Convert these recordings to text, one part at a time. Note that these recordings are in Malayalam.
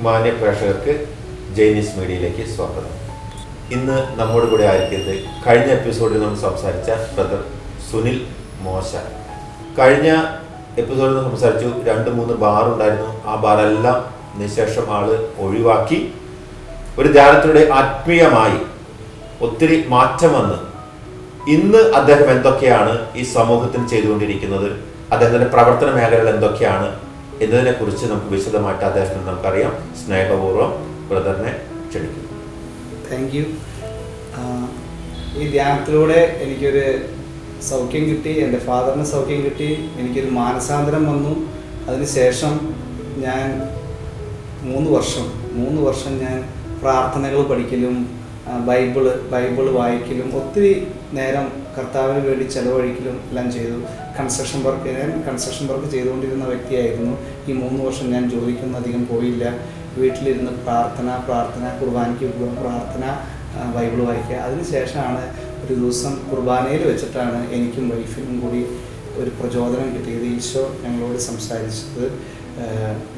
മാന്യ പ്രേക്ഷകർക്ക് ജൈനീസ് മീഡിയയിലേക്ക് സ്വാഗതം. ഇന്ന് നമ്മോട് കൂടെ ആയിരിക്കുന്നത് കഴിഞ്ഞ എപ്പിസോഡിൽ നമ്മൾ സംസാരിച്ച ബ്രദർ സുനിൽ മോശ. കഴിഞ്ഞ എപ്പിസോഡിൽ സംസാരിച്ചു രണ്ട് മൂന്ന് ബാർ ഉണ്ടായിരുന്നു. ആ ബാറെല്ലാം നിശേഷം ആൾ ഒഴിവാക്കി. ഒരു ധ്യാനത്തിലൂടെ ആത്മീയമായി ഒത്തിരി മാറ്റം വന്ന്. ഇന്ന് അദ്ദേഹം എന്തൊക്കെയാണ് ഈ സമൂഹത്തിന് ചെയ്തുകൊണ്ടിരിക്കുന്നത്? അദ്ദേഹത്തിന്റെ പ്രവർത്തന മേഖലകൾ എന്തൊക്കെയാണ്? എന്നതിനെ കുറിച്ച് നമുക്ക് വിശദമായിട്ട് അദ്ദേഹത്തിന് നമുക്കറിയാം. സ്നേഹപൂർവം ബ്രദറിനെ ക്ഷണിക്കുന്നു. താങ്ക് യു ഈ ധ്യാനത്തിലൂടെ എനിക്കൊരു സൗഖ്യം കിട്ടി എന്റെ ഫാദറിന് സൗഖ്യം കിട്ടി എനിക്കൊരു മാനസാന്തരം വന്നു. അതിനുശേഷം ഞാൻ മൂന്ന് വർഷം മൂന്ന് വർഷം ഞാൻ പ്രാർത്ഥനകൾ പഠിക്കലും ബൈബിൾ ബൈബിൾ വായിക്കലും ഒത്തിരി നേരം കർത്താവിന് വേണ്ടി ചെലവഴിക്കലും എല്ലാം ചെയ്തു. കൺസ്ട്രക്ഷൻ വർക്ക് ഞാൻ കൺസ്ട്രക്ഷൻ വർക്ക് ചെയ്തുകൊണ്ടിരുന്ന വ്യക്തിയായിരുന്നു. ഈ മൂന്ന് വർഷം ഞാൻ ജോലിക്കൊന്നും അധികം പോയില്ല. വീട്ടിലിരുന്ന് പ്രാർത്ഥന പ്രാർത്ഥന കുർബാനയ്ക്ക് പോകുക പ്രാർത്ഥന ബൈബിൾ വായിക്കുക. അതിനുശേഷമാണ് ഒരു ദിവസം കുർബാനയിൽ വെച്ചിട്ടാണ് എനിക്കും വൈഫിനും കൂടി ഒരു പ്രചോദനം കിട്ടിയത്. ഈശോ ഞങ്ങളോട് സംസാരിച്ചത്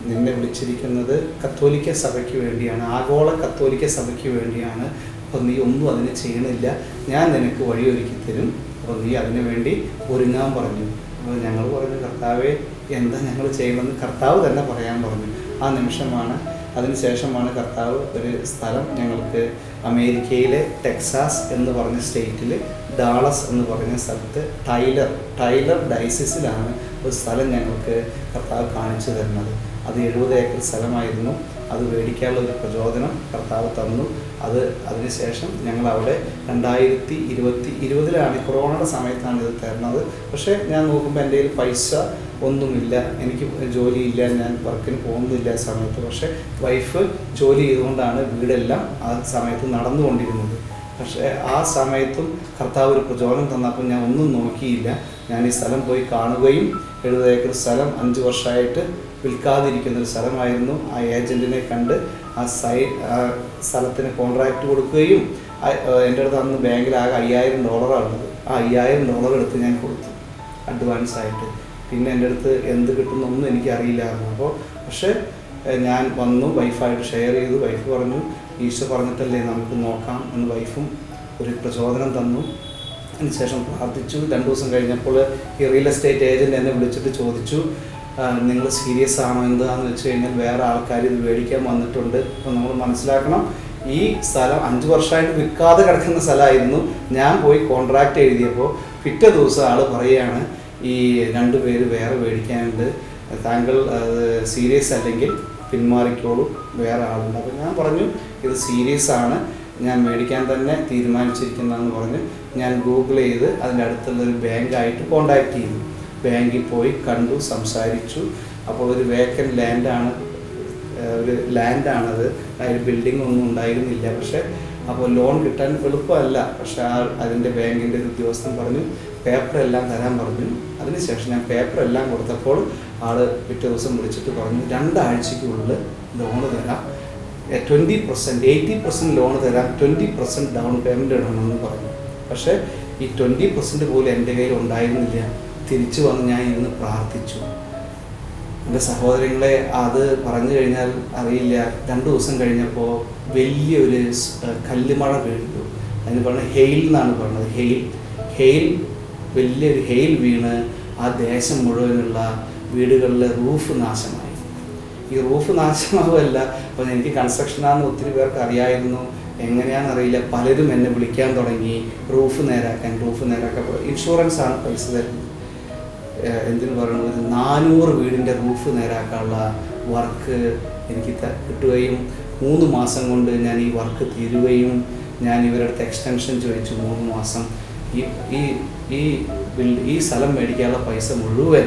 നിന്നെ വിളിച്ചിരിക്കുന്നത് കത്തോലിക്ക സഭയ്ക്ക് വേണ്ടിയാണ് ആഗോള കത്തോലിക്ക സഭയ്ക്ക് വേണ്ടിയാണ്. അപ്പം നീ ഒന്നും അതിന് ചെയ്യണില്ല. ഞാൻ നിനക്ക് വഴിയൊരുക്കി തരും. അപ്പോൾ നീ അതിനു വേണ്ടി ഒരുങ്ങാൻ പറഞ്ഞു. അപ്പോൾ ഞങ്ങൾ പറഞ്ഞു കർത്താവെ എന്താ ഞങ്ങൾ ചെയ്യണമെന്ന് കർത്താവ് തന്നെ പറയാൻ പറഞ്ഞു. ആ നിമിഷമാണ് അതിനുശേഷമാണ് കർത്താവ് ഒരു സ്ഥലം ഞങ്ങൾക്ക് അമേരിക്കയിലെ ടെക്സാസ് എന്ന് പറഞ്ഞ സ്റ്റേറ്റിൽ ഡാളസ് എന്ന് പറഞ്ഞ സ്ഥലത്ത് ടൈലർ ടൈലർ ഡൈസിസിലാണ് ഒരു സ്ഥലം ഞങ്ങൾക്ക് കർത്താവ് കാണിച്ചു തരുന്നത്. അത് എഴുപത് ഏക്കർ സ്ഥലമായിരുന്നു. അത് മേടിക്കാനുള്ള ഒരു പ്രചോദനം കർത്താവ് തന്നു. അത് അതിനുശേഷം ഞങ്ങൾ അവിടെ രണ്ടായിരത്തി ഇരുപത്തി ഇരുപതിലാണ് കൊറോണയുടെ സമയത്താണ് ഇത് തരുന്നത് പക്ഷേ ഞാൻ നോക്കുമ്പോൾ എന്റെ കയ്യിൽ പൈസ ഒന്നുമില്ല. എനിക്ക് ജോലിയില്ല. ഞാൻ വർക്കിന് പോകുന്നില്ല ആ സമയത്ത്. പക്ഷേ വൈഫ് ജോലി ചെയ്തുകൊണ്ടാണ് വീടെല്ലാം ആ സമയത്ത് നടന്നുകൊണ്ടിരുന്നത്. പക്ഷേ ആ സമയത്തും കർത്താവ് ഒരു പ്രചോദനം തന്നപ്പോൾ ഞാൻ ഒന്നും നോക്കിയില്ല. ഞാൻ ഈ സ്ഥലം പോയി കാണുകയും എഴുപത് ഏക്കർ സ്ഥലം അഞ്ച് വർഷമായിട്ട് വിൽക്കാതിരിക്കുന്ന ഒരു സ്ഥലമായിരുന്നു. ആ ഏജന്റിനെ കണ്ട് ആ സൈ ആ സ്ഥലത്തിന് കോൺട്രാക്റ്റ് കൊടുക്കുകയും എന്റെ അടുത്ത് അന്ന് ബാങ്കിൽ ആകെ അയ്യായിരം ഡോളറാണ് ആ അയ്യായിരം ഡോളർ എടുത്ത് ഞാൻ കൊടുത്തു. അഡ്വാൻസ് ആയിട്ട്. പിന്നെ എന്റെ അടുത്ത് എന്ത് കിട്ടുന്നൊന്നും എനിക്കറിയില്ലായിരുന്നു അപ്പോൾ പക്ഷേ ഞാൻ വന്നു വൈഫായിട്ട് ഷെയർ ചെയ്തു. വൈഫ് പറഞ്ഞു ഈശോ പറഞ്ഞിട്ടല്ലേ നമുക്ക് നോക്കാം എന്ന് വൈഫും ഒരു പ്രചോദനം തന്നു. അതിനുശേഷം പ്രാർത്ഥിച്ചു. രണ്ട് ദിവസം കഴിഞ്ഞപ്പോൾ ഈ റിയൽ എസ്റ്റേറ്റ് ഏജന്റ് എന്നെ വിളിച്ചിട്ട് ചോദിച്ചു നിങ്ങൾ സീരിയസ് ആണോ എന്താണെന്ന് വെച്ച് കഴിഞ്ഞാൽ വേറെ ആൾക്കാർ ഇത് മേടിക്കാൻ വന്നിട്ടുണ്ട്. അപ്പം നമ്മൾ മനസ്സിലാക്കണം ഈ സ്ഥലം അഞ്ച് വർഷമായിട്ട് വിൽക്കാതെ കിടക്കുന്ന സ്ഥലമായിരുന്നു. ഞാൻ പോയി കോൺട്രാക്റ്റ് എഴുതിയപ്പോൾ പിറ്റേ ദിവസം ആൾ പറയുകയാണ് ഈ രണ്ട് പേര് വേറെ മേടിക്കാനുണ്ട്. താങ്കൾ സീരിയസ് അല്ലെങ്കിൽ പിന്മാറിക്കോളൂ വേറെ ആളുണ്ട്. അപ്പോൾ ഞാൻ പറഞ്ഞു ഇത് സീരിയസ് ആണ്. ഞാൻ മേടിക്കാൻ തന്നെ തീരുമാനിച്ചിരിക്കുന്നതെന്ന് പറഞ്ഞ്. ഞാൻ ഗൂഗിൾ ചെയ്ത് അതിന്റെ അടുത്തുള്ള ഒരു ബാങ്കായിട്ട് കോൺടാക്ട് ചെയ്തു. ബാങ്കിൽ പോയി കണ്ടു സംസാരിച്ചു. അപ്പോൾ ഒരു വേക്കൻ ലാൻഡാണ് ഒരു ലാൻഡാണത് അതിൽ ബിൽഡിംഗ് ഒന്നും ഉണ്ടായിരുന്നില്ല. പക്ഷേ അപ്പോൾ ലോൺ കിട്ടാൻ എളുപ്പമല്ല. പക്ഷേ ആ അതിന്റെ ബാങ്കിന്റെ ഉദ്യോഗസ്ഥൻ പറഞ്ഞു പേപ്പർ എല്ലാം തരാൻ പറഞ്ഞു. അതിനുശേഷം ഞാൻ പേപ്പർ എല്ലാം കൊടുത്തപ്പോൾ ആൾ പിറ്റേ ദിവസം വിളിച്ചിട്ട് പറഞ്ഞു രണ്ടാഴ്ചയ്ക്കുള്ളിൽ ലോൺ തരാം. Twenty percent eighty percent loan തരാം. ട്വന്റി പെർസെന്റ് ഡൗൺ പേയ്മെന്റ് ഇടണമെന്ന് പറഞ്ഞു. പക്ഷേ ഈ ട്വന്റി പെർസെന്റ് പോലും എന്റെ കയ്യിൽ ഉണ്ടായിരുന്നില്ല. തിരിച്ചു വന്ന് ഞാൻ ഇന്ന് പ്രാർത്ഥിച്ചു. എന്റെ സഹോദരങ്ങളെ അത് പറഞ്ഞു കഴിഞ്ഞാൽ അറിയില്ല. രണ്ട് ദിവസം കഴിഞ്ഞപ്പോൾ വലിയൊരു കല്ലുമഴ പെയ്തു. അതിന് പറഞ്ഞത് ഹെയിൽ എന്നാണ് പറഞ്ഞത്. ഹെയിൽ ഹെയിൽ വലിയൊരു ഹെയിൽ വീണ് ആ ദേശം മുഴുവനുള്ള വീടുകളിലെ റൂഫ് നാശമായി. ഈ റൂഫ് നാശമാവുമല്ല അപ്പം എനിക്ക് കൺസ്ട്രക്ഷനാണെന്ന് ഒത്തിരി പേർക്ക് അറിയായിരുന്നു. എങ്ങനെയാണെന്ന് അറിയില്ല പലരും എന്നെ വിളിക്കാൻ തുടങ്ങി. റൂഫ് നേരാക്കാൻ റൂഫ് നേരാക്കാൻ. ഇൻഷുറൻസ് ആണ് പൈസ തരുന്നത്. എന്തിനു പറയുന്നത്? നാനൂറ് വീടിന്റെ റൂഫ് നേരാക്കാനുള്ള വർക്ക് എനിക്ക് കിട്ടുകയും മൂന്ന് മാസം കൊണ്ട് ഞാൻ ഈ വർക്ക് തീരുകയും ഞാൻ ഇവരുടെ അടുത്ത് എക്സ്റ്റൻഷൻ ചോദിച്ചു മൂന്ന് മാസം ഈ ഈ ഈ ബിൽഡ് ഈ സ്ഥലം മേടിക്കാനുള്ള പൈസ മുഴുവൻ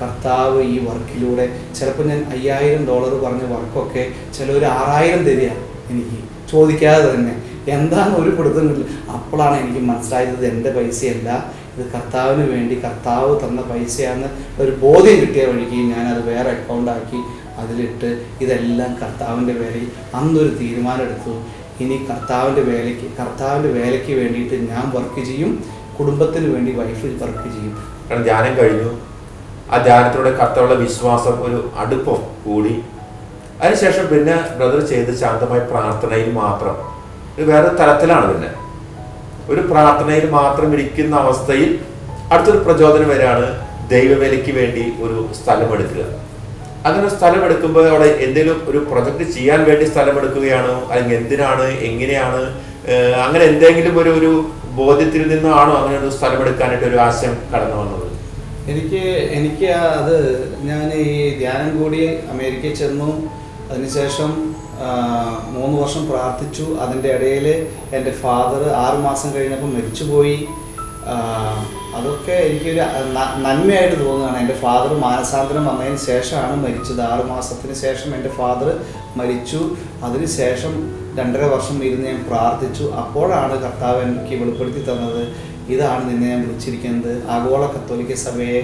കർത്താവ് ഈ വർക്കിലൂടെ ചിലപ്പോൾ ഞാൻ അയ്യായിരം ഡോളർ പറഞ്ഞ വർക്കൊക്കെ ചില ഒരു ആറായിരം തരിക എനിക്ക്. ചോദിക്കാതെ തന്നെ. എന്താണെന്ന് ഒരു പിടുത്തമില്ല അപ്പോഴാണ് എനിക്ക് മനസ്സിലായത് എന്റെ പൈസയല്ല. ഇത് കർത്താവിന് വേണ്ടി കർത്താവ് തന്ന പൈസയാണെന്ന് ഒരു ബോധ്യം കിട്ടിയ വഴിക്ക് ഞാനത് വേറെ അക്കൗണ്ടാക്കി അതിലിട്ട് ഇതെല്ലാം കർത്താവിന്റെ വേലയിൽ അന്നൊരു തീരുമാനം എടുത്തു. ഇനി കർത്താവിന്റെ വേലയ്ക്ക് കർത്താവിന്റെ വേലയ്ക്ക് വേണ്ടിയിട്ട് ഞാൻ വർക്ക് ചെയ്യും. കുടുംബത്തിന് വേണ്ടി വൈഫ് വർക്ക് ചെയ്യും. ധ്യാനം കഴിഞ്ഞു. ആ ധ്യാനത്തിലൂടെ കർത്താവുള്ള വിശ്വാസം ഒരു അടുപ്പം കൂടി. അതിനുശേഷം പിന്നെ ബ്രദർ ചെയ്ത് ശാന്തമായ പ്രാർത്ഥനയിൽ മാത്രം. വേറെ തലത്തിലാണ് പിന്നെ. ഒരു പ്രാർത്ഥനയിൽ മാത്രം ഇരിക്കുന്ന അവസ്ഥയിൽ അടുത്തൊരു പ്രചോദനം വരെയാണ് ദൈവവേലയ്ക്ക് വേണ്ടി ഒരു സ്ഥലം എടുക്കുക അങ്ങനെ സ്ഥലം എടുക്കുമ്പോൾ അവിടെ എന്തെങ്കിലും ഒരു പ്രൊജക്ട് ചെയ്യാൻ വേണ്ടി സ്ഥലം എടുക്കുകയാണോ? അല്ലെങ്കിൽ എന്തിനാണ്? എങ്ങനെയാണ്? അങ്ങനെ എന്തെങ്കിലും ഒരു ഒരു ബോധ്യത്തിൽ നിന്നാണോ അങ്ങനെ ഒരു സ്ഥലം എടുക്കാനായിട്ട് ഒരു ആശയം കടന്നു വന്നത്? എനിക്ക് എനിക്ക് അത് ഞാൻ ഈ ധ്യാനം കൂടി അമേരിക്കയിൽ ചെന്നു. അതിനുശേഷം മൂന്ന് വർഷം പ്രാർത്ഥിച്ചു. അതിന്റെ ഇടയിൽ എന്റെ ഫാദർ ആറുമാസം കഴിഞ്ഞപ്പോൾ മരിച്ചുപോയി. അതൊക്കെ എനിക്കൊരു നന്മയായിട്ട് തോന്നുകയാണ്. എന്റെ ഫാദർ മാനസാന്തരം വന്നതിന് ശേഷമാണ് മരിച്ചത്. ആറ് മാസത്തിന് ശേഷം എന്റെ ഫാദർ മരിച്ചു. അതിന് ശേഷം രണ്ടര വർഷം ഇരുന്ന് ഞാൻ പ്രാർത്ഥിച്ചു. അപ്പോഴാണ് കർത്താവ് എനിക്ക് വെളിപ്പെടുത്തി തന്നത്. ഇതാണ് നിന്നെ ഞാൻ വിളിച്ചിരിക്കുന്നത്. ആഗോള കത്തോലിക്ക സഭയെ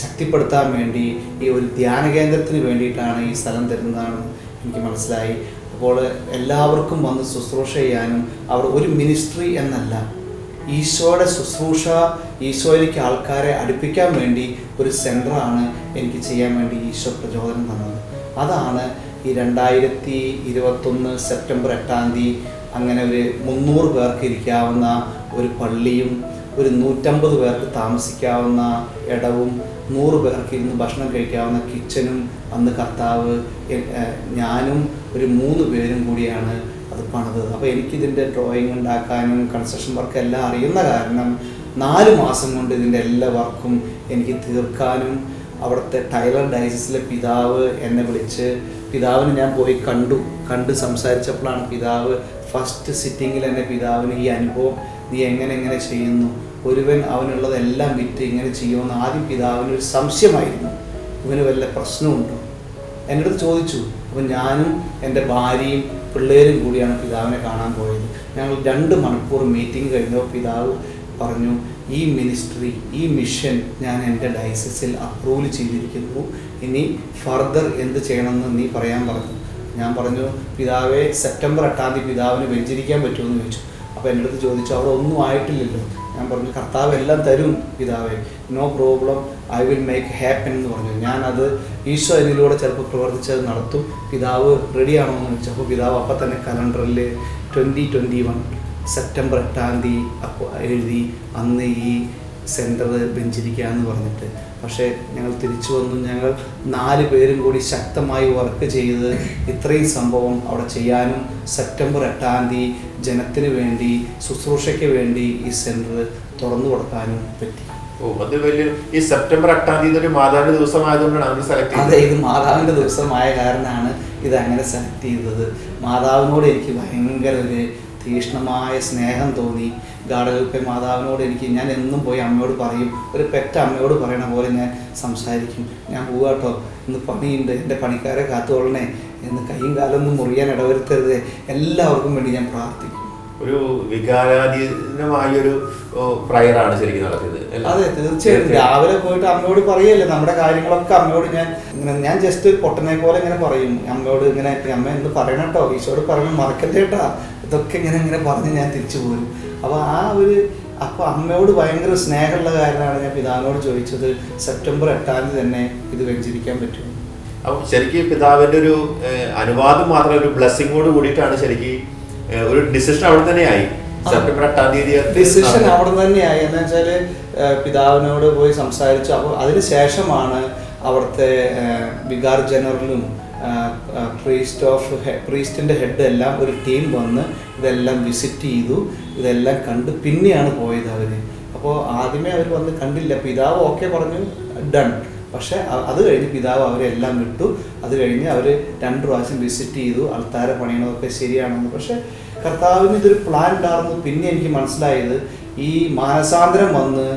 ശക്തിപ്പെടുത്താൻ വേണ്ടി ഈ ഒരു ധ്യാന കേന്ദ്രത്തിന് വേണ്ടിയിട്ടാണ് ഈ സ്ഥലം തരുന്നതാണ്. എനിക്ക് മനസ്സിലായി. അപ്പോൾ എല്ലാവർക്കും വന്ന് ശുശ്രൂഷ ചെയ്യാനും അവർ ഒരു മിനിസ്ട്രി എന്നല്ല ഈശോയുടെ ശുശ്രൂഷ ഈശോയിലേക്ക് ആൾക്കാരെ അടുപ്പിക്കാൻ വേണ്ടി ഒരു സെന്ററാണ് എനിക്ക് ചെയ്യാൻ വേണ്ടി ഈശോ പ്രചോദനം തന്നത്. അതാണ് ഈ രണ്ടായിരത്തി ഇരുപത്തൊന്ന് സെപ്റ്റംബർ എട്ടാം തീയതി അങ്ങനെ ഒരു മുന്നൂറ് പേർക്ക് ഇരിക്കാവുന്ന ഒരു പള്ളിയും ഒരു നൂറ്റമ്പത് പേർക്ക് താമസിക്കാവുന്ന ഇടവും നൂറ് പേർക്ക് ഇന്ന് ഭക്ഷണം കഴിക്കാവുന്ന കിച്ചനും അന്ന് കർത്താവ് ഞാനും ഒരു മൂന്ന് പേരും കൂടിയാണ് അത് പണിതത്. അപ്പോൾ എനിക്കിതിന്റെ ഡ്രോയിങ് ഉണ്ടാക്കാനും കൺസ്ട്രക്ഷൻ വർക്ക് എല്ലാം അറിയുന്ന കാരണം നാല് മാസം കൊണ്ട് ഇതിന്റെ എല്ലാ വർക്കും എനിക്ക് തീർക്കാനും അവിടുത്തെ ടൈലർ ഡയസിസിലെ പിതാവ് എന്നെ വിളിച്ച് പിതാവിന് ഞാൻ പോയി കണ്ടു. കണ്ട് സംസാരിച്ചപ്പോഴാണ് പിതാവ് ഫസ്റ്റ് സിറ്റിങ്ങിൽ എന്നെ പിതാവിന് ഈ അനുഭവം നീ എങ്ങനെ എങ്ങനെ ചെയ്യുന്നു? ഒരുവൻ അവനുള്ളതെല്ലാം വിറ്റ് ഇങ്ങനെ ചെയ്യുമെന്ന് ആദ്യം പിതാവിന് ഒരു സംശയമായിരുന്നു. ഇവന് വല്ല പ്രശ്നമുണ്ടോ? എന്റെ ചോദിച്ചു. അപ്പം ഞാനും എന്റെ ഭാര്യയും പിള്ളേരും കൂടിയാണ് പിതാവിനെ കാണാൻ പോയത്. ഞങ്ങൾ രണ്ട് മണിക്കൂർ മീറ്റിംഗ് കഴിഞ്ഞപ്പോൾ പിതാവ് പറഞ്ഞു ഈ മിനിസ്ട്രി ഈ മിഷൻ ഞാൻ എന്റെ ഡയസിസിൽ അപ്രൂവ് ചെയ്തിരിക്കുന്നു. ഇനി ഫർദർ എന്ത് ചെയ്യണമെന്ന് നീ പറയാൻ പറഞ്ഞു. ഞാൻ പറഞ്ഞു പിതാവെ സെപ്റ്റംബർ എട്ടാം തീയതി പിതാവിന് വെഞ്ചരിക്കാൻ പറ്റുമെന്ന് ചോദിച്ചു. അപ്പോൾ എന്റെ അടുത്ത് ചോദിച്ചു അവിടെ ഒന്നും ആയിട്ടില്ലല്ലോ. ഞാൻ പറഞ്ഞു കർത്താവ് എല്ലാം തരും പിതാവേ. No problem I will make happen എന്ന് പറഞ്ഞു. ഞാനത് ഈശോ എന്നിലൂടെ ചിലപ്പോൾ പ്രവർത്തിച്ചത് നടത്തും. പിതാവ് റെഡിയാണോ എന്ന് ചോദിച്ചപ്പോൾ പിതാവ് അപ്പം തന്നെ കലണ്ടറിൽ ട്വന്റി ട്വന്റി വൺ സെപ്റ്റംബർ എട്ടാം തീയതി അപ്പോൾ എഴുതി അന്ന് ഈ സെന്റർ ബെഞ്ചിരിക്കുകയെന്ന് പറഞ്ഞിട്ട്. പക്ഷേ ഞങ്ങൾ തിരിച്ചു വന്നു. ഞങ്ങൾ നാല് പേരും കൂടി ശക്തമായി വർക്ക് ചെയ്ത് ഇത്രയും സംഭവം അവിടെ ചെയ്യാനും സെപ്റ്റംബർ എട്ടാം തീയതി ജനത്തിന് വേണ്ടി ശുശ്രൂഷയ്ക്ക് വേണ്ടി ഈ സെന്റർ തുറന്നു കൊടുക്കാനും പറ്റി. ഓ അത് വലിയ ഈ സെപ്റ്റംബർ എട്ടാം തീയതി ഒരു മാതാവിന്റെ ദിവസമായതുകൊണ്ടാണ് അവർ സെലക്ട് അതെ ഇത് മാതാവിന്റെ ദിവസമായ കാരണമാണ് ഇത് അങ്ങനെ സെലക്ട് ചെയ്തത്. മാതാവിനോട് എനിക്ക് ഭയങ്കര ഒരു തീക്ഷ്ണമായ സ്നേഹം തോന്നി. ഗാഡകൽപ്പെ മാതാവിനോട് എനിക്ക് ഞാൻ എന്നും പോയി അമ്മയോട് പറയും ഒരു പെറ്റ അമ്മയോട് പറയണ പോലെ ഞാൻ സംസാരിക്കും. ഞാൻ പോവാട്ടോ ഇന്ന് പണിയുണ്ട് എന്റെ പണിക്കാരെ കാത്തുകൊള്ളണേ. എന്ന് കൈയും കാലൊന്നും മുറിയാൻ ഇടവരുത്തരുത്. എല്ലാവർക്കും വേണ്ടി ഞാൻ പ്രാർത്ഥിക്കും ഒരു വികാരാധീനമായ ഒരു പ്രയറാണ് ശരിക്കും നടത്തിയത്? അതെ തീർച്ചയായിട്ടും രാവിലെ പോയിട്ട് അമ്മയോട് പറയല്ലേ നമ്മുടെ കാര്യങ്ങളൊക്കെ അമ്മയോട് ഞാൻ ഇങ്ങനെ ഞാൻ ജസ്റ്റ് പൊട്ടനെ പോലെ ഇങ്ങനെ പറയും. അമ്മയോട് ഇങ്ങനെ അമ്മ എന്ത് പറയണം കേട്ടോ ഈശോട് പറയണം മറക്കല്ലേ കേട്ടാ ഇതൊക്കെ ഇങ്ങനെ ഇങ്ങനെ പറഞ്ഞ് ഞാൻ തിരിച്ചു പോരും. അപ്പോൾ ആ ഒരു അപ്പോൾ അമ്മയോട് ഭയങ്കര സ്നേഹമുള്ള കാരണമാണ് ഞാൻ പിതാവിനോട് ചോദിച്ചത്. സെപ്റ്റംബർ എട്ടാം തീയതി തന്നെ ഇത് വെഞ്ചരിക്കാൻ പറ്റും അപ്പൊ ശരിക്കും പിതാവിന്റെ ഒരു അനുവാദം മാത്രമല്ല ഒരു ബ്ലെസ്സിങ്ങോട് കൂടിയിട്ടാണ് ശരിക്കും ഒരു ഡിസിഷൻ അവിടെ തന്നെയായി ആയി. സെപ്റ്റംബർ എട്ടാം തീയതി ഡിസിഷൻ അവിടെ തന്നെയായി എന്ന് വെച്ചാൽ പിതാവിനോട് പോയി സംസാരിച്ചു. അപ്പോൾ അതിന് ശേഷമാണ് അവിടുത്തെ വികാർ ജനറലും പ്രീസ്റ്റ് ഓഫ് പ്രീസ്റ്റിന്റെ ഹെഡ് എല്ലാം ഒരു ടീം വന്ന് ഇതെല്ലാം വിസിറ്റ് ചെയ്തു. ഇതെല്ലാം കണ്ട് പിന്നെയാണ് പോയത് അവർ അപ്പോൾ ആദ്യമേ അവർ വന്ന് കണ്ടില്ല. പിതാവ് ഓക്കെ പറഞ്ഞു ഡൺ പക്ഷേ അത് കഴിഞ്ഞ് പിതാവ് അവരെല്ലാം വിട്ടു. അത് കഴിഞ്ഞ് അവർ രണ്ട് പ്രാവശ്യം വിസിറ്റ് ചെയ്തു. ആൾക്കാരെ പണിയണതൊക്കെ ശരിയാണെന്ന്. പക്ഷേ കർത്താവിന് ഇതൊരു പ്ലാൻ ഉണ്ടായിരുന്നു പിന്നെ എനിക്ക് മനസ്സിലായത് ഈ മാനസാന്തരം വന്ന്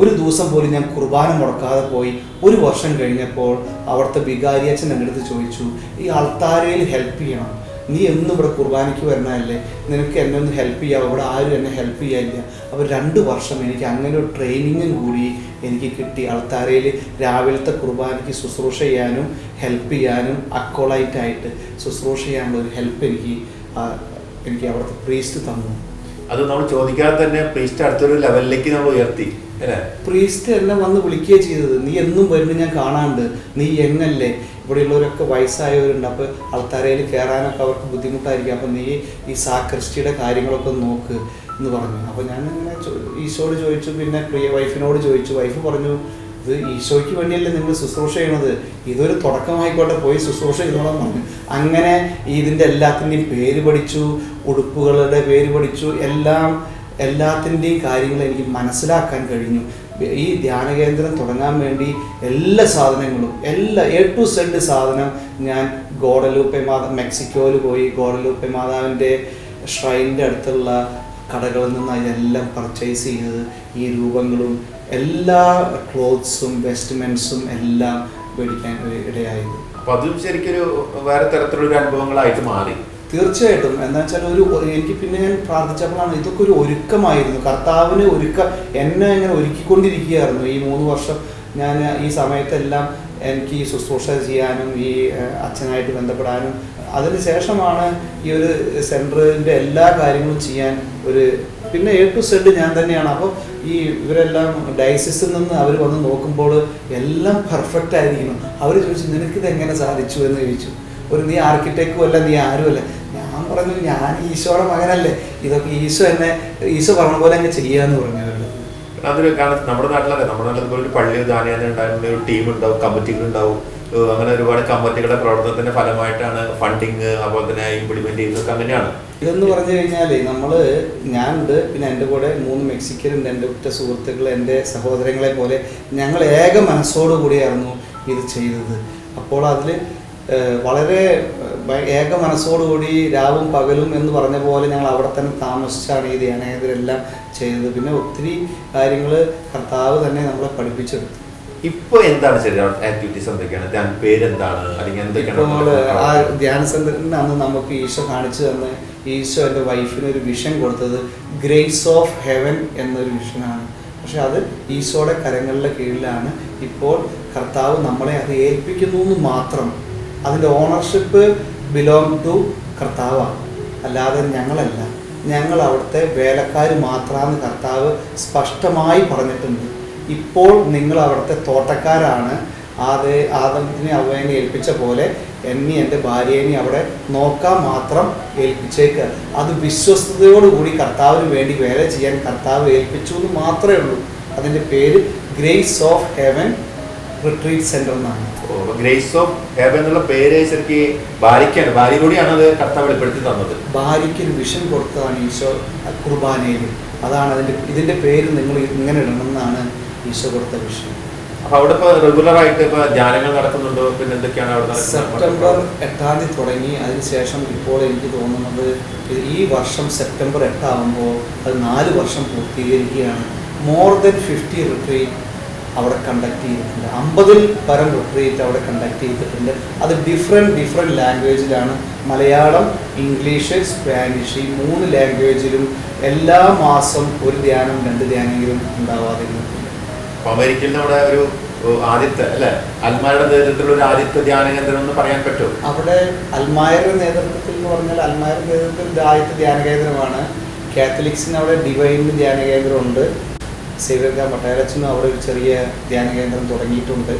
ഒരു ദിവസം പോലും ഞാൻ കുർബാന മുടക്കാതെ പോയി. ഒരു വർഷം കഴിഞ്ഞപ്പോൾ അവിടുത്തെ വികാരിയച്ഛൻ എന്റെ അടുത്ത് ചോദിച്ചു ഈ അൾത്താരയിൽ ഹെൽപ്പ് ചെയ്യണം. നീ എന്നും ഇവിടെ കുർബാനയ്ക്ക് വരണമല്ലേ നിനക്ക് എന്നെ ഒന്ന് ഹെൽപ്പ് ചെയ്യാം ഇവിടെ ആരും എന്നെ ഹെൽപ്പ് ചെയ്യാനില്ല. അപ്പോൾ രണ്ട് വർഷം എനിക്ക് അങ്ങനെ ഒരു ട്രെയിനിങ്ങും കൂടി എനിക്ക് കിട്ടി. അൾത്താരയിൽ രാവിലത്തെ കുർബാനയ്ക്ക് ശുശ്രൂഷ ചെയ്യാനും ഹെൽപ്പ് ചെയ്യാനും അക്കോളൈറ്റായിട്ട് ശുശ്രൂഷ ചെയ്യാനുള്ള ഒരു ഹെൽപ്പ് എനിക്ക് എനിക്ക് അവിടുത്തെ പ്രീസ്റ്റ് തന്നു. അത് നമ്മൾ ചോദിക്കാതെ തന്നെ പ്രീസ്റ്റ് അടുത്തൊരു ലെവലിലേക്ക് നമ്മൾ ഉയർത്തി അല്ലേ? പ്രീസ്റ്റ് എന്നെ വന്ന് വിളിക്കുകയാണ് ചെയ്തത്. നീ എന്നും വരുന്നത് ഞാൻ കാണാണ്ട്. നീ എങ്ങല്ലേ? ഇവിടെയുള്ളവരൊക്കെ വയസ്സായവരുണ്ട്. അപ്പോൾ അൾത്താരയിൽ കയറാനൊക്കെ അവർക്ക് ബുദ്ധിമുട്ടായിരിക്കും. അപ്പം നീ ഈ സാക്രിസ്റ്റിയുടെ കാര്യങ്ങളൊക്കെ നോക്ക്. എന്ന് പറഞ്ഞു. അപ്പോൾ ഞാൻ ഇങ്ങനെ ഈശോട് ചോദിച്ചു പിന്നെ പ്രിയ വൈഫിനോട് ചോദിച്ചു. വൈഫ് പറഞ്ഞു ഇത് ഈശോയ്ക്ക് വേണ്ടിയല്ലേ നിങ്ങൾ ശുശ്രൂഷ ചെയ്യണത്? ഇതൊരു തുടക്കമായിക്കോട്ടെ പോയി ശുശ്രൂഷ ചെയ്തോളാം പറഞ്ഞു. അങ്ങനെ ഇതിന്റെ എല്ലാത്തിന്റെയും പേര് പഠിച്ചു ഉടുപ്പുകളുടെ പേര് പഠിച്ചു എല്ലാം എല്ലാത്തിന്റെയും കാര്യങ്ങൾ എനിക്ക് മനസ്സിലാക്കാൻ കഴിഞ്ഞു. ഈ ധ്യാന കേന്ദ്രം തുടങ്ങാൻ വേണ്ടി എല്ലാ സാധനങ്ങളും എല്ലാ എ ടു സെഡ് സാധനം ഞാൻ ഗോഡലൂപ്പെ മാതാ മെക്സിക്കോയിൽ പോയി ഗോഡലൂപ്പെ മാതാവിന്റെ ഷ്രൈനിന്റെ അടുത്തുള്ള കടകളിൽ നിന്ന് അതിനെല്ലാം പർച്ചേസ് ചെയ്യുന്നത് ഈ രൂപങ്ങളും എല്ലാ ക്ലോത്ത്സും വെസ്റ്റ്മെൻസും എല്ലാം മേടിക്കാൻ ഇടയായത്. അപ്പൊ അതും ശരിക്കൊരു വേറെ തരത്തിലുള്ള അനുഭവങ്ങളായിട്ട് മാറി. തീർച്ചയായിട്ടും. എന്താ വെച്ചാൽ ഒരു എനിക്ക് പിന്നെ ഞാൻ പ്രാർത്ഥിച്ചപ്പോഴാണ് ഇതൊക്കെ ഒരു ഒരുക്കമായിരുന്നു. കർത്താവിന് ഒരുക്ക എന്നെ ഇങ്ങനെ ഒരുക്കിക്കൊണ്ടിരിക്കുകയായിരുന്നു. ഈ മൂന്ന് വർഷം ഞാൻ ഈ സമയത്തെല്ലാം എനിക്ക് ഈ ശുശ്രൂഷ ചെയ്യാനും ഈ അച്ഛനായിട്ട് ബന്ധപ്പെടാനും അതിന് ശേഷമാണ് ഈ ഒരു സെന്ററിന്റെ എല്ലാ കാര്യങ്ങളും ചെയ്യാൻ ഒരു പിന്നെ എ ടു സെഡ് ഞാൻ തന്നെയാണ്. അപ്പോൾ ഈ ഇവരെല്ലാം ഡയസിസിൽ നിന്ന് അവർ വന്ന് നോക്കുമ്പോൾ എല്ലാം പെർഫെക്റ്റ് ആയിരിക്കണം അവർ ചോദിച്ചു നിനക്കിത് എങ്ങനെ സാധിച്ചു? എന്ന് ചോദിച്ചു. ഒരു നീ ആർക്കിടെക്റ്റും അല്ല നീ ആരുമല്ല ഞാൻ പറഞ്ഞു ഞാൻ ഈശോയുടെ മകനല്ലേ. ഇതൊക്കെ ഈശോ എന്നെ ഈശോ പറഞ്ഞ പോലെ അങ്ങ് ചെയ്യാന്ന് പറഞ്ഞു അതൊരു കാരണം നമ്മുടെ നാട്ടിലല്ലേ? നമ്മുടെ നാട്ടിൽ ഒരു പള്ളി ധാന്യം ഉണ്ടായിരുന്ന ഒരു ടീം ഉണ്ടാവും കമ്മിറ്റികൾ അങ്ങനെ ഒരുപാട് കമ്മിറ്റികളുടെ പ്രവർത്തനത്തിന്റെ ഫലമായിട്ടാണ് ഫണ്ടിങ് അതുപോലെ തന്നെ ഇംപ്ലിമെന്റ് ചെയ്യുന്നതൊക്കെ അങ്ങനെയാണ്. ഇതെന്ന് പറഞ്ഞു കഴിഞ്ഞാൽ നമ്മൾ ഞാനുണ്ട് പിന്നെ എന്റെ കൂടെ മൂന്ന് മെക്സിക്കനുണ്ട് എന്റെ ഉറ്റ സുഹൃത്തുക്കൾ എന്റെ സഹോദരങ്ങളെ പോലെ ഞങ്ങൾ ഏക മനസ്സോടു കൂടിയായിരുന്നു ഇത് ചെയ്തത്. അപ്പോൾ അതിൽ വളരെ ഏക മനസ്സോടുകൂടി രാവും പകലും എന്ന് പറഞ്ഞ പോലെ ഞങ്ങൾ അവിടെ തന്നെ താമസിച്ചാണ് ഈ ധ്യാനേതരെല്ലാം ചെയ്തത്. പിന്നെ ഒത്തിരി കാര്യങ്ങൾ കർത്താവ് തന്നെ നമ്മളെ പഠിപ്പിച്ചെടുത്തു. ഇപ്പൊ എന്താണ് ആക്ടിവിറ്റീസ് എന്തൊക്കെയാണ്? ധ്യാൻ പേരെന്താണ്? അല്ലെങ്കിൽ എന്തൊക്കെയാണ് ആ ധ്യാന സെന്ററിന് അന്ന് നമുക്ക് ഈശോ കാണിച്ചു തന്ന് ഈശോ എന്റെ വൈഫിന് ഒരു വിഷൻ കൊടുത്തത്. ഗ്രേസ് ഓഫ് ഹെവൻ എന്നൊരു വിഷനാണ് പക്ഷെ അത് ഈശോയുടെ കരങ്ങളുടെ കീഴിലാണ്. ഇപ്പോൾ കർത്താവ് നമ്മളെ അത് ഏൽപ്പിക്കുന്നു എന്ന് മാത്രം. അതിന്റെ ഓണർഷിപ്പ് ബിലോങ് ടു കർത്താവാണ്. അല്ലാതെ ഞങ്ങളല്ല. ഞങ്ങൾ അവിടുത്തെ വേലക്കാർ മാത്രമാണ് കർത്താവ് സ്പഷ്ടമായി പറഞ്ഞിട്ടുണ്ട്. ഇപ്പോൾ നിങ്ങൾ അവിടുത്തെ തോട്ടക്കാരാണ്. ആദേ ആദമിനെ അവനെ ഏൽപ്പിച്ച പോലെ എന്നെ എന്റെ ഭാര്യേനെ അവിടെ നോക്കാൻ മാത്രം ഏൽപ്പിച്ചേക്ക്. അത് വിശ്വസ്തയോടുകൂടി കർത്താവിന് വേണ്ടി വേല ചെയ്യാൻ കർത്താവ് ഏൽപ്പിച്ചു എന്ന് മാത്രമേ ഉള്ളൂ. അതിന്റെ പേര് grace of heaven retreat centre എന്നാണ്. ഗ്രേസ് ഓഫ് ഹെവൻ എന്നുള്ള പേര് ശരിക്ക് ഭാര്യയ്ക്കാണ്. ഭാര്യയിലൂടെയാണ് അത് കർത്താവ് വെളിപ്പെടുത്തി തന്നത്. ഭാര്യയ്ക്ക് ഒരു വിഷൻ കൊടുത്തതാണ് ഈശോ കുർബാനയിൽ. അതാണ് അതിന്റെ ഇതിന്റെ പേര് നിങ്ങൾ ഇങ്ങനെ ഇടണം എന്നാണ് ഈശോ കൊടുത്ത വിഷയം. അപ്പൊ അവിടെ ഇപ്പൊ റെഗുലർ ആയിട്ട് ഇപ്പൊ ധ്യാനങ്ങൾ നടക്കുന്നുണ്ടോ? പിന്നെ എന്തൊക്കെയാണ് അവിടെ സെപ്റ്റംബർ എട്ടാം തീയതി തുടങ്ങി. അതിനുശേഷം ഇപ്പോൾ എനിക്ക് തോന്നുന്നത് ഈ വർഷം സെപ്റ്റംബർ എട്ടാകുമ്പോൾ അത് നാല് വർഷം പൂർത്തീകരിക്കുകയാണ്. മോർ ദൻ ഫിഫ്റ്റി റിട്രീറ്റ് അവിടെ കണ്ടക്ട് ചെയ്തിട്ടുണ്ട്. അമ്പതിൽ പരം റിട്രീറ്റ് അവിടെ കണ്ടക്ട് ചെയ്തിട്ടുണ്ട്. അത് ഡിഫറെന്റ് ഡിഫറെന്റ് ലാംഗ്വേജിലാണ് മലയാളം ഇംഗ്ലീഷ് സ്പാനിഷ് ഈ മൂന്ന് ലാംഗ്വേജിലും എല്ലാ മാസം ഒരു ധ്യാനം രണ്ട് ധ്യാനമെങ്കിലും ഉണ്ടാവാതെ ഇരുന്നിട്ടുണ്ട് അപ്പൊ അമേരിക്കയിൽ നമ്മുടെ ഒരു ആദിത്യ അല്ലെ? അൽമാരുടെ നേതൃത്വത്തിലുള്ള ഒരു ആദ്യത്തെ ധ്യാന കേന്ദ്രം എന്ന് പറയാൻ പറ്റും അവിടെ അൽമായരുടെ നേതൃത്വത്തിൽ എന്ന് പറഞ്ഞാൽ അൽമായരുടെ നേതൃത്വത്തിൽ ആദ്യത്തെ ധ്യാന കേന്ദ്രമാണ്. കാത്തലിക്സിന് അവിടെ ഡിവൈൻ ധ്യാന കേന്ദ്രമുണ്ട്. സേവ്യർഗ മട്ടയലച്ചനും അവിടെ ഒരു ചെറിയ ധ്യാന കേന്ദ്രം തുടങ്ങിയിട്ടുണ്ട്.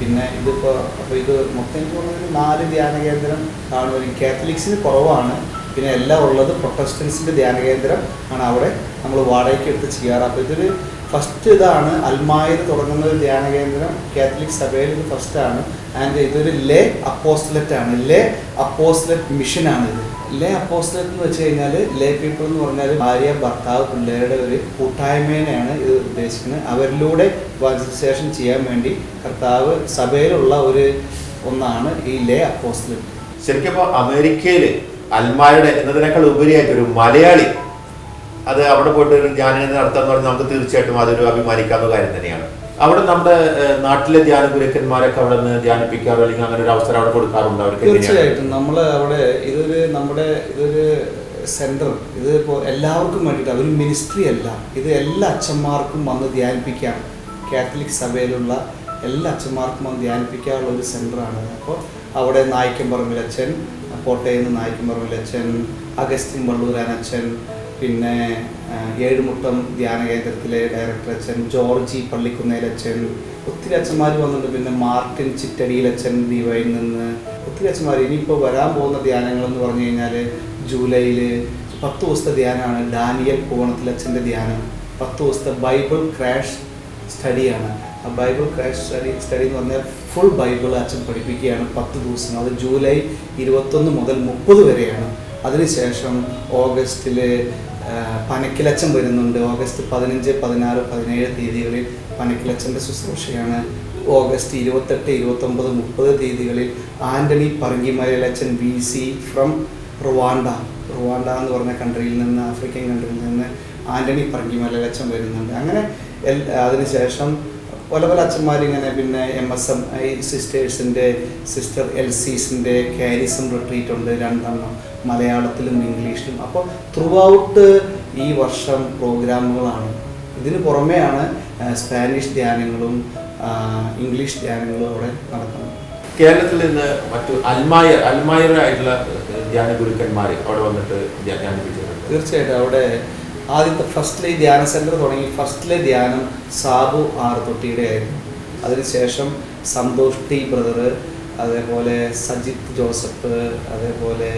പിന്നെ ഇതിപ്പോൾ അപ്പോൾ ഇത് മൊത്തം എനിക്ക് തോന്നുന്നത് നാല് ധ്യാന കേന്ദ്രം കാണുമായിരിക്കും കാത്തലിക്സിന് കുറവാണ്. പിന്നെ എല്ലാം ഉള്ളത് പ്രൊട്ടസ്റ്റൻസിന്റെ ധ്യാന കേന്ദ്രം ആണ് അവിടെ നമ്മൾ വാടകയ്ക്ക് എടുത്ത് ചെയ്യാറ്. അപ്പോൾ ഇതൊരു ഫസ്റ്റ് ഇതാണ് അൽമായിൽ തുടങ്ങുന്ന ഒരു ധ്യാന കേന്ദ്രം. കാത്തലിക് സഭയിൽ ഇത് ഫസ്റ്റാണ് ആൻഡ് ഇതൊരു ലേ അപ്പോസ്ലറ്റ് ആണ്. ലേ അപ്പോസ്ലറ്റ് മിഷനാണ് ഇത്. ലേ അപ്പോസ്ലറ്റ് എന്ന് വെച്ച് കഴിഞ്ഞാൽ ലേ പീപ്പിൾ എന്ന് പറഞ്ഞാൽ ഭാര്യ ഭർത്താവ് പിള്ളേരുടെ ഒരു കൂട്ടായ്മേനെയാണ് ഇത് ഉദ്ദേശിക്കുന്നത്. അവരിലൂടെ വാക്സിനേഷൻ ചെയ്യാൻ വേണ്ടി കർത്താവ് സഭയിലുള്ള ഒരു ഒന്നാണ് ഈ ലേ അപ്പോസ്ലറ്റ്. ശരിക്കും അമേരിക്കയിൽ അൽമാരുടെ എന്നതിനേക്കാൾ ഉപരിയായിട്ട് ഒരു മലയാളി അത് അവിടെ പോയിട്ട് ഒരു ധ്യാന നടത്താന്ന് പറഞ്ഞാൽ നമുക്ക് തീർച്ചയായിട്ടും അതൊരു അഭിമാനിക്കാവുന്ന കാര്യം തന്നെയാണ്. അവിടെ നമ്മുടെ നാട്ടിലെ ധ്യാന ഗുരുക്കന്മാരൊക്കെ അവിടെ നിന്ന് ധ്യാനിപ്പിക്കാറ് അല്ലെങ്കിൽ അങ്ങനെ ഒരു അവസരം അവിടെ കൊടുക്കാറുണ്ട്? അവർക്ക് തീർച്ചയായിട്ടും. നമ്മൾ അവിടെ ഇതൊരു നമ്മുടെ ഇതൊരു സെന്റർ. ഇത് ഇപ്പോൾ എല്ലാവർക്കും വേണ്ടിയിട്ട് ഒരു മിനിസ്ട്രി അല്ല. ഇത് എല്ലാ അച്ഛന്മാർക്കും വന്ന് ധ്യാനിപ്പിക്കാം. കാത്തലിക് സഭയിലുള്ള എല്ലാ അച്ഛന്മാർക്കും വന്ന് ധ്യാനിപ്പിക്കാനുള്ള ഒരു സെന്ററാണ് അപ്പോൾ അവിടെ നിന്ന് നായിക്കമ്പറമ്പിൽ അച്ഛൻ അഗസ്റ്റിൻ വള്ളൂരാൻ അച്ഛൻ പിന്നെ ഏഴുമുട്ടം ധ്യാന കേന്ദ്രത്തിലെ ഡയറക്ടർ അച്ഛൻ ജോർജി പള്ളിക്കുന്നേലച്ഛൻ ഒത്തിരി അച്ഛന്മാർ വന്നിട്ടുണ്ട്. പിന്നെ മാർട്ടിൻ ചിറ്റടിയിലച്ഛൻ ദീവയിൽ നിന്ന് ഒത്തിരി അച്ഛന്മാർ ഇനിയിപ്പോൾ വരാൻ പോകുന്ന ധ്യാനങ്ങൾ എന്ന് പറഞ്ഞു കഴിഞ്ഞാൽ ജൂലൈയിൽ പത്ത് ദിവസത്തെ ധ്യാനമാണ്. ഡാനിയൽ പൂവണത്തിലച്ഛന്റെ ധ്യാനം. പത്ത് ദിവസത്തെ ബൈബിൾ ക്രാഷ് സ്റ്റഡിയാണ്. ആ ബൈബിൾ ക്രാഷ് സ്റ്റഡി സ്റ്റഡി എന്ന് പറഞ്ഞാൽ ഫുൾ ബൈബിൾ അച്ഛൻ പഠിപ്പിക്കുകയാണ് പത്ത് ദിവസം അത് ജൂലൈ ഇരുപത്തൊന്ന് മുതൽ മുപ്പത് വരെയാണ്. അതിനുശേഷം ഓഗസ്റ്റിൽ പനക്കിലച്ചൻ വരുന്നുണ്ട്. ഓഗസ്റ്റ് പതിനഞ്ച് പതിനാറ് പതിനേഴ് തീയതികളിൽ പനക്കിലച്ചന്റെ ശുശ്രൂഷയാണ്. ഓഗസ്റ്റ് ഇരുപത്തെട്ട് ഇരുപത്തൊമ്പത് മുപ്പത് തീയതികളിൽ Antony Parankimalachan B C from Rwanda. Rwanda എന്ന് പറഞ്ഞ കൺട്രിയിൽ നിന്ന് ആഫ്രിക്കൻ കൺട്രിയിൽ നിന്ന് ആന്റണി പറങ്കിമലച്ചൻ വരുന്നുണ്ട്. അങ്ങനെ എൽ അതിനുശേഷം പല പല അച്ഛന്മാരിങ്ങനെ പിന്നെ എം എസ് എം ഐ സിസ്റ്റേഴ്സിന്റെ സിസ്റ്റർ എൽ സീസിന്റെ കാരിസം റിട്രീറ്റ് ഉണ്ട് രണ്ടെണ്ണം. മലയാളത്തിലും ഇംഗ്ലീഷിലും. അപ്പോൾ ത്രൂ ഔട്ട് ഈ വർഷം പ്രോഗ്രാമുകളാണ്. ഇതിന് പുറമെയാണ് സ്പാനിഷ് ധ്യാനങ്ങളും ഇംഗ്ലീഷ് ധ്യാനങ്ങളും അവിടെ നടക്കുന്നത്. കേരളത്തിൽ നിന്ന് മറ്റു അൽമായർ അൽമായറായിട്ടുള്ള ധ്യാന ഗുരുക്കന്മാർ അവിടെ വന്നിട്ട് ധ്യാനിപ്പിച്ചിട്ടുണ്ട്. തീർച്ചയായിട്ടും അവിടെ ആദ്യത്തെ ഫസ്റ്റിലെ ധ്യാന സെന്റർ തുടങ്ങി. ഫസ്റ്റിലെ ധ്യാനം സാബു ആർ തൊട്ടിയുടെ ആയിരുന്നു. അതിനുശേഷം സന്തോഷ് ടി ബ്രദർ അതേപോലെ സജിത് ജോസഫ് അതേപോലെ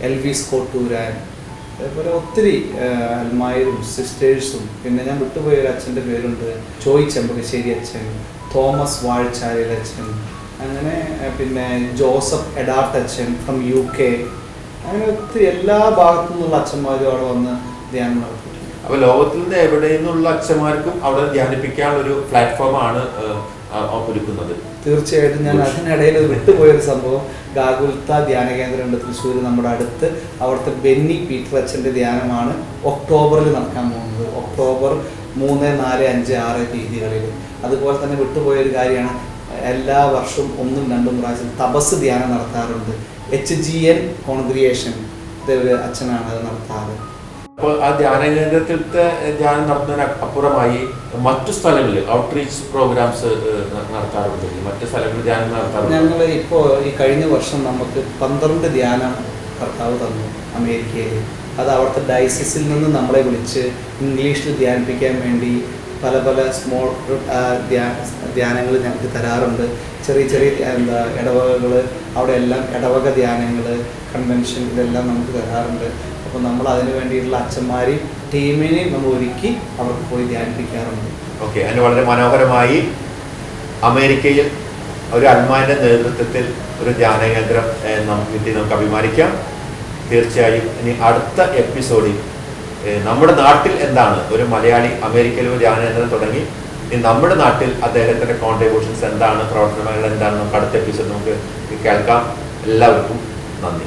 എൽവിസ് സ്കോട്ടൂരാൻ അതേപോലെ ഒത്തിരി അൽമായരും സിസ്റ്റേഴ്സും പിന്നെ ഞാൻ വിട്ടുപോയ ഒരു അച്ഛന്റെ പേരുണ്ട് ചോയ് ചെമ്പകശ്ശേരി അച്ഛൻ തോമസ് വാഴച്ചാലിൽ അച്ഛൻ അങ്ങനെ പിന്നെ ജോസഫ് എഡാർട്ട് അച്ഛൻ ഫ്രം യു കെ അങ്ങനെ ഒത്തിരി എല്ലാ ഭാഗത്തു നിന്നുള്ള അച്ഛന്മാരും അവിടെ വന്ന് ധ്യാനം നടത്തിയിട്ടുണ്ട് അപ്പൊ ലോകത്തിൽ നിന്ന് എവിടെ നിന്നുള്ള അച്ഛന്മാർക്കും അവിടെ ധ്യാനിപ്പിക്കാനുള്ള ഒരു പ്ലാറ്റ്ഫോമാണ് ഒരുക്കുന്നത്. തീർച്ചയായിട്ടും ഞാൻ അതിനിടയിൽ വിട്ടുപോയൊരു സംഭവം ഗാകുൽത്ത ധ്യാന കേന്ദ്രമുണ്ട് തൃശ്ശൂർ നമ്മുടെ അടുത്ത്. അവിടുത്തെ ബെന്നി പീറ്റർ അച്ഛന്റെ ധ്യാനമാണ് ഒക്ടോബറിൽ നടക്കാൻ പോകുന്നത്. ഒക്ടോബർ മൂന്ന് നാല് അഞ്ച് ആറ് തീയതികളിൽ. അതുപോലെ തന്നെ വിട്ടുപോയൊരു കാര്യമാണ് എല്ലാ വർഷവും ഒന്നും രണ്ടും പ്രാവശ്യം തപസ് ധ്യാനം നടത്താറുണ്ട്. എച്ച് ജി എൻ കോൺഗ്രിയേഷൻ ഒരു അച്ഛനാണ് അത് നടത്താറ്. അപ്പോൾ ആ ധ്യാന കേന്ദ്രത്തിലത്തെ ധ്യാനം നടത്തുന്നതിന് അപ്പുറമായി മറ്റു സ്ഥലങ്ങളിൽ ഔട്ട്റീച്ച് പ്രോഗ്രാംസ് നടത്താറുണ്ട്. മറ്റു സ്ഥലങ്ങളിൽ ധ്യാനം നടത്താറുണ്ട്. ഞങ്ങൾ ഇപ്പോൾ ഈ കഴിഞ്ഞ വർഷം നമുക്ക് പന്ത്രണ്ട് ധ്യാനം കർത്താവ് തന്നു അമേരിക്കയിൽ അത് അവിടുത്തെ ഡൈസിസിൽ നിന്ന് നമ്മളെ വിളിച്ച് ഇംഗ്ലീഷിൽ ധ്യാനിപ്പിക്കാൻ വേണ്ടി പല പല സ്മോൾ ധ്യാനങ്ങൾ ഞങ്ങൾക്ക് തരാറുണ്ട്. ചെറിയ ചെറിയ എന്താ ഇടവകകൾ അവിടെ എല്ലാം ഇടവക ധ്യാനങ്ങൾ കൺവെൻഷൻ ഇതെല്ലാം നമുക്ക് തരാറുണ്ട്. അപ്പോൾ നമ്മൾ അതിന് വേണ്ടിയിട്ടുള്ള അച്ഛന്മാരെയും ടീമിനെയും നമ്മൾ ഒരുക്കി അവർക്ക് പോയി ധ്യാനിപ്പിക്കാറുണ്ട്. ഓക്കെ അതിന് വളരെ മനോഹരമായി അമേരിക്കയിൽ ഒരു അൽമാന്റെ നേതൃത്വത്തിൽ ഒരു ധ്യാന കേന്ദ്രം ഏഹ്, നമുക്ക് നമുക്ക് അഭിമാനിക്കാം. തീർച്ചയായും ഇനി അടുത്ത എപ്പിസോഡിൽ നമ്മുടെ നാട്ടിൽ എന്താണ്? ഒരു മലയാളി അമേരിക്കയിൽ ഒരു ധ്യാന കേന്ദ്രം തുടങ്ങി. ഇനി നമ്മുടെ നാട്ടിൽ അദ്ദേഹത്തിന്റെ കോൺട്രിബ്യൂഷൻസ് എന്താണ്? പ്രവർത്തനങ്ങൾ എന്താണ്? നമുക്ക് അടുത്ത എപ്പിസോഡ് നമുക്ക് കേൾക്കാം. എല്ലാവർക്കും നന്ദി.